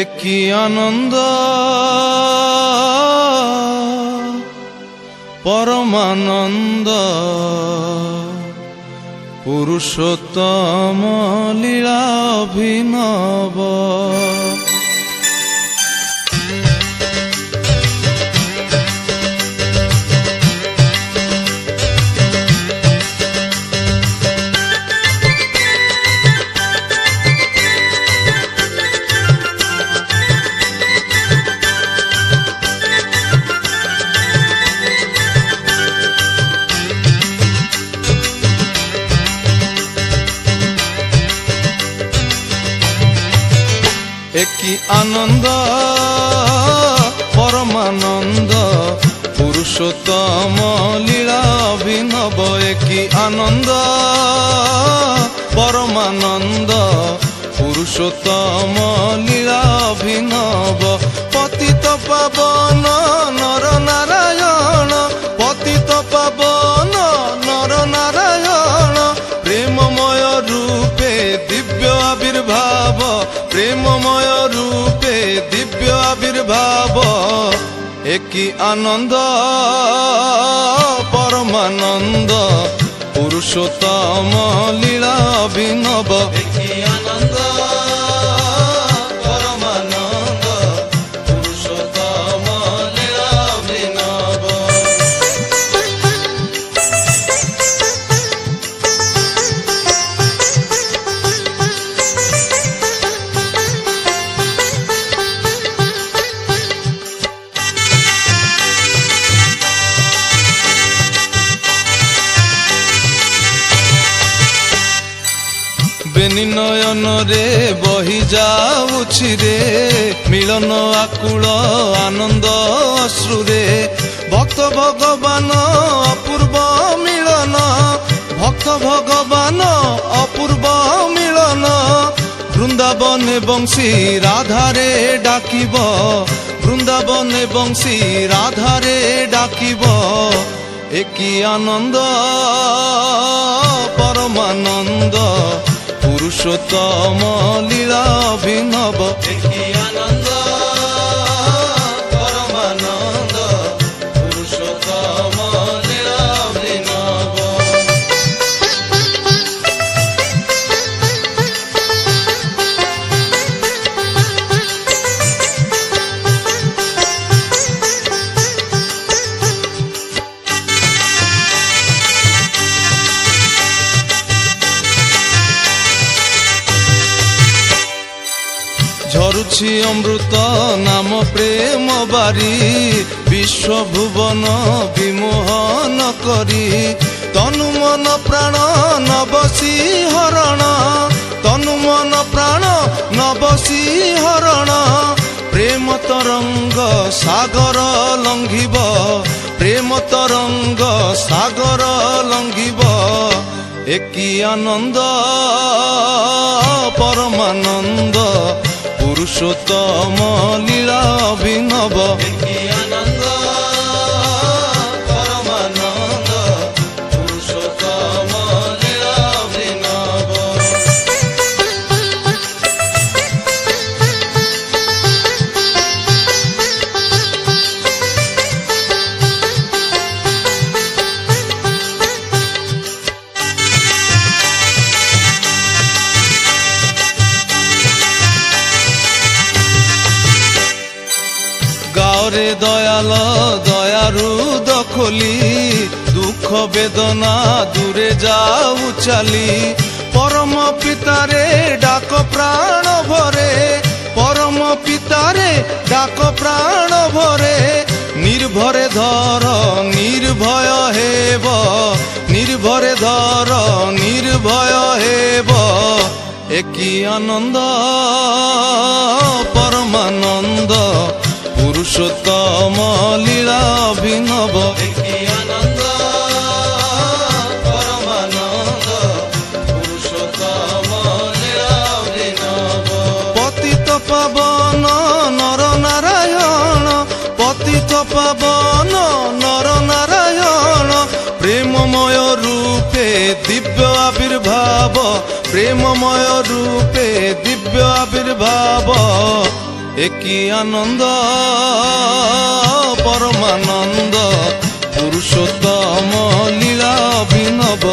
একই আনন্দ? পরমানন্দ। পুরুষোত্তম লীলা একই আনন্দ? পরমানন্দ। পুরুষোত্তম লীলা অভিনব একই আনন্দ? পরমানন্দ। পুরুষোত্তম লীলা অভিনব, পতিত পাবন নর নারায়ণ, পতিত পাবন নর নারায়ণ। প্রেমময় রূপে দিব্য আবির্ভাব আবির্ভাব একই আনন্দ পরমানন্দ পুরুষোত্তম লীলা অভিনব একই আনন্দ ବେନି ନୟନରେ ବହି ଯାଉଛି ରେ ମିଳନ ଆକୁଳ ଆନନ୍ଦ ଅଶ୍ରୁରେ ଭକ୍ତ ଭଗବାନ ଅପୂର୍ବ ମିଳନ ଭକ୍ତ ଭଗବାନ ଅପୂର୍ବ ମିଳନ ବୃନ୍ଦାବନ ବଂଶୀ ରାଧାରେ ଡାକିବ ବୃନ୍ଦାବନ ବଂଶୀ ରାଧାରେ ଡାକିବ একই আনন্দ পরমানন্দ পুরুষোত্তম লীলা অভিনব। একই আনন্দ। ঝরুছি অমৃত নাম প্রেম বারি বিশ্ব ভুবন বিমোহন করি। তনু মন প্রাণ নবসী হরণ তনু মন প্রাণ নবসী হরণ প্রেম তরঙ্গ সাগর লঙ্ঘিব, প্রেম তরঙ্গ সাগর লঙ্ঘিব। একই আনন্দ, পরমানন্দ পুরুষোত্তম লীলা অভিনব দয়ারু দখলি, দুঃখ বেদনা দূরে যাও চালি। পরম পিতারে ডাক প্রাণ ভরে, পরম পিতারে ডাক প্রাণ ভরে। নির্ভরে ধর, নির্ভয় হেব, নির্ভরে ধর, নির্ভয় হেব। একই আনন্দ, পরমানন্দ পুরুষোত্তম লীলা অভিনব। পতিত পাবন নর নারায়ণ পতিত পাবন নর নারায়ণ প্রেমময় রূপে দিব্য আবির্ভাব প্রেমময় রূপে দিব্য আবির্ভাব। একই আনন্দ পরমানন্দ পুরুষোত্তম লীলা অভিনব